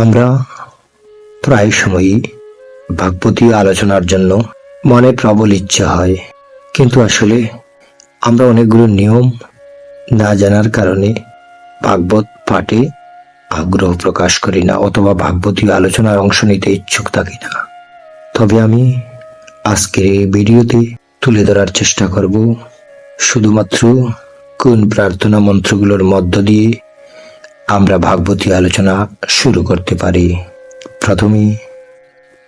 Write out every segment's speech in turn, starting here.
আমরা প্রায় সময়ই ভাগবতী আলোচনার জন্য মনে প্রবল ইচ্ছা হয়। কিন্তু আসলে আমরা অনেকগুলো নিয়ম না জানার কারণে ভাগবত পাঠে আগ্রহ প্রকাশ করি না অথবা ভাগবতী আলোচনায় অংশ নিতে ইচ্ছুক থাকি না। তবে আমি আজকের এই ভিডিওতে তুলে ধরার চেষ্টা করব, শুধুমাত্র কোন প্রার্থনা মন্ত্রগুলোর মধ্য দিয়ে আমরা ভাগবতী আলোচনা শুরু করতে পারি। প্রথমে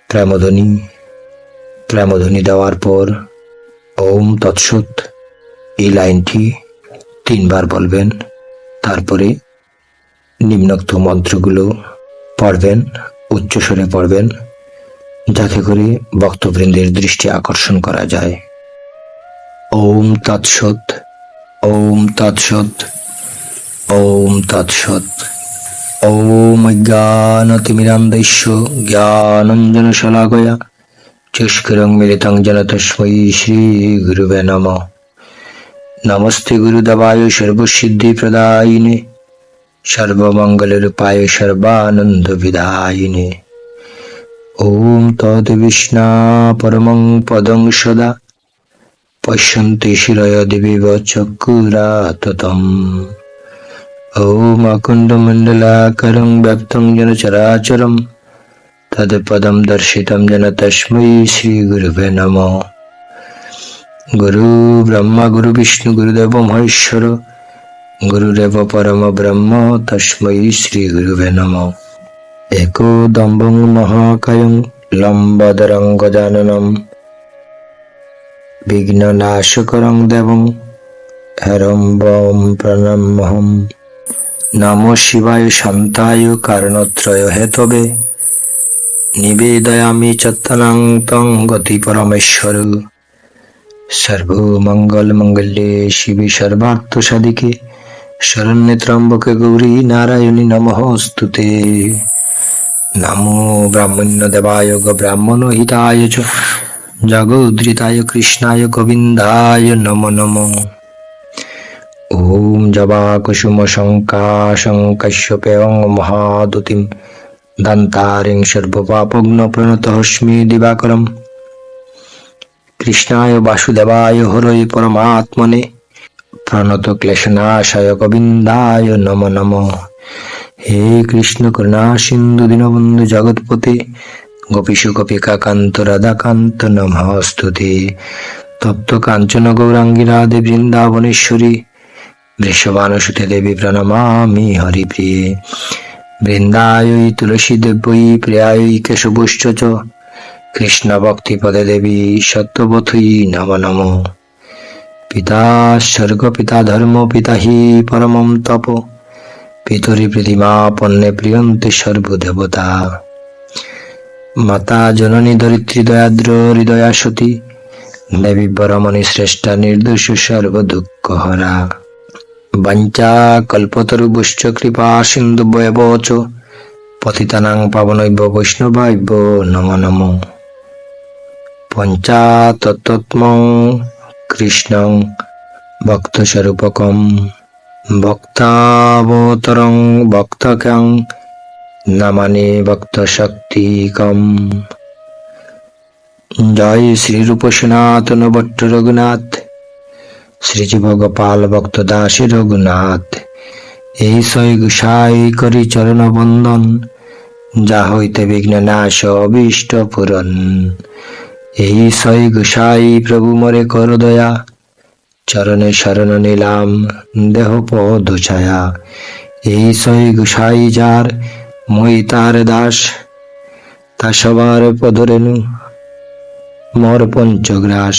প্রেমধ্বনি প্রেমধ্বনি দেওয়ার পর ওম তৎসৎ, এই লাইনটি তিনবার বলবেন। তারপরে নিম্নোক্ত মন্ত্রগুলো পড়বেন, উচ্চস্বরে পড়বেন, যাতে করে ভক্তবৃন্দের দৃষ্টি আকর্ষণ করা যায়। ওম তৎসৎ ওম তৎসৎ। ওম তৎসৎ। ওম জ্ঞানতিমিরান্দৈশ্য জ্ঞানঞ্জন শলাকয়া চুষ্করং মিলিতং যেন তস্मै শ্রী গুরুবে নম। নমস্তে গুরুদেবায় সর্বসিদ্ধি প্রদায়িনে সর্বমঙ্গলরূপায় সর্বানন্দ বিদায়িনে ওম তদ বিষ্ণা পরমং পদং সদা। পশ্যন্তি শিরয় দেবীব চক্ষুরাততম। ওম অকুণ্ডমণ্ডলাকরং ব্যক্তং যেন চরাচরম তদপদম দর্শিতম যেন তস্मै শ্রীগুরুবে নম গুরু ব্রহ্মা গুরু বিষ্ণু গুরুদেব মহেশ্বর গুরুদেব পরম ব্রহ্ম তস্मै শ্রীগুরুবে নম একদম্বং মহাকায়ং লম্বদরং গজাননম বিঘ্ননাশকরং দেবং হরম্বম প্রণমহম নম শিবায় শান্তায় কারণত্রয় হেতবে। নিবেদয়ামি চত্তনং তং গতি পরমেশ্বর। সর্বমঙ্গল মঙ্গলে শিবি সর্বার্থ সাধিকে। শরণ্যে ত্রম্বকে গৌরী নারায়ণী নমস্তুতে নমো ব্রাহ্মণ্য দেবায় ব্রাহ্মণ হিতায় চ। জগোদ্ধৃতায় কৃষ্ণায় গোবিন্দায় নম নম। ওম জবা কুসুম শঙ্কাশং কশ্যপেয়ং মহাদুতিম দন্তারিং সর্বপাপগ্ন প্রণতস্মি দিবাকরম কৃষ্ণায় বাসুদেবায় হরয় পরমাত্মনে প্রণত ক্লেশনাশয় গোবিন্দায় নম নম হে কৃষ্ণ করুণা সিন্ধু দীনবন্ধু জগৎপতি গোপীশু গোপিকা কান্ত রাধাকান্ত নমস্তুতে তপ্ত কাঞ্চন গৌরাঙ্গী রাধে বৃন্দাবনেশ্বরী বৃষভানুসুতে দেবী প্রণমামি হরিপ্রিয়ে। বৃন্দায়ই তুলসী দেব্যই প্রিয়ায়ই কেশবুশ্চ কৃষ্ণ ভক্তি পদে দেবী সত্যবথই নম নম। পিতা স্বর্গ, পিতা ধর্ম, পিতা হি পরমম তপ। পিতরি প্রতিমা পণ্যে প্রিয়ন্তে সর্বদেবতা। মাতা জননী ধরিত্রী দয়াদ্র হৃদয়া সতী। দেবী বরমণি শ্রেষ্ঠা নির্দোষ সর্ব দুঃখ হরা বাঞ্চা কল্পতরুবুশ্চ কৃপা সিন্ধু বয়বচ, পতিতানাং পাবনৈব বৈষ্ণবাইব নম নম। পঞ্চাতত্ত্বম কৃষ্ণং ভক্তস্বরূপকম ভক্তাবতরং ভক্তকং নামানি ভক্ত শক্তিকম জয় শ্রীরূপ সনাতন ভট্ট রঘুনাথ শ্রীজীব গোপাল ভক্ত দাসী রঘুনাথ এই সই গুসাই করি চরণ বন্দন যা হইতে বিঘ্ন নাশ অভীষ্ট পূরণ। এই সই গুসাই প্রভু মরে কর দয়া, চরণে শরণ নিলাম দেহ পদ ছায়া। এই সই গুসাই যার মই তার দাস, তা সবার পদরেণু, মর পঞ্চগ্রাস।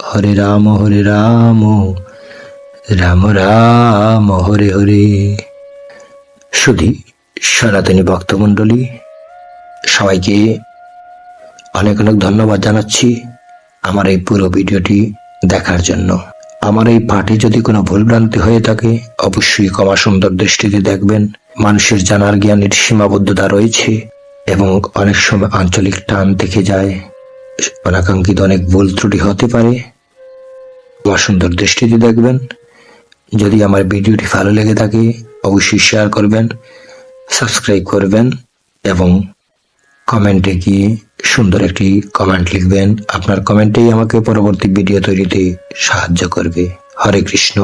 হরে রাম হরে রাম। রাম রাম, হরে হরে। শুধু সনাতনী ভক্তমণ্ডলী, সবাইকে অনেক অনেক ধন্যবাদ জানাচ্ছি আমার এই পুরো ভিডিওটি দেখার জন্য। আমার এই পাঠে যদি কোনো ভুলভ্রান্তি হয়ে থাকে, অবশ্যই ক্ষমা সুন্দর দৃষ্টিতে দেখবেন। মানুষের জানার জ্ঞানের সীমাবদ্ধতা রয়েছে এবং অনেক সময় আঞ্চলিক টান থেকে যায়। অনাকাঙ্ক্ষিত অনেক ভুল ত্রুটি হতে পারে। ক্ষমা সুন্দর দৃষ্টিতে দেখবেন। যদি আমার ভিডিওটি ভালো লেগে থাকে, অবশ্যই শেয়ার করবেন সাবস্ক্রাইব করবেন এবং কমেন্টে গিয়ে সুন্দর একটি কমেন্ট লিখবেন। আপনার কমেন্টেই আমাকে পরবর্তী ভিডিও তৈরিতে সাহায্য করবে। হরে কৃষ্ণ।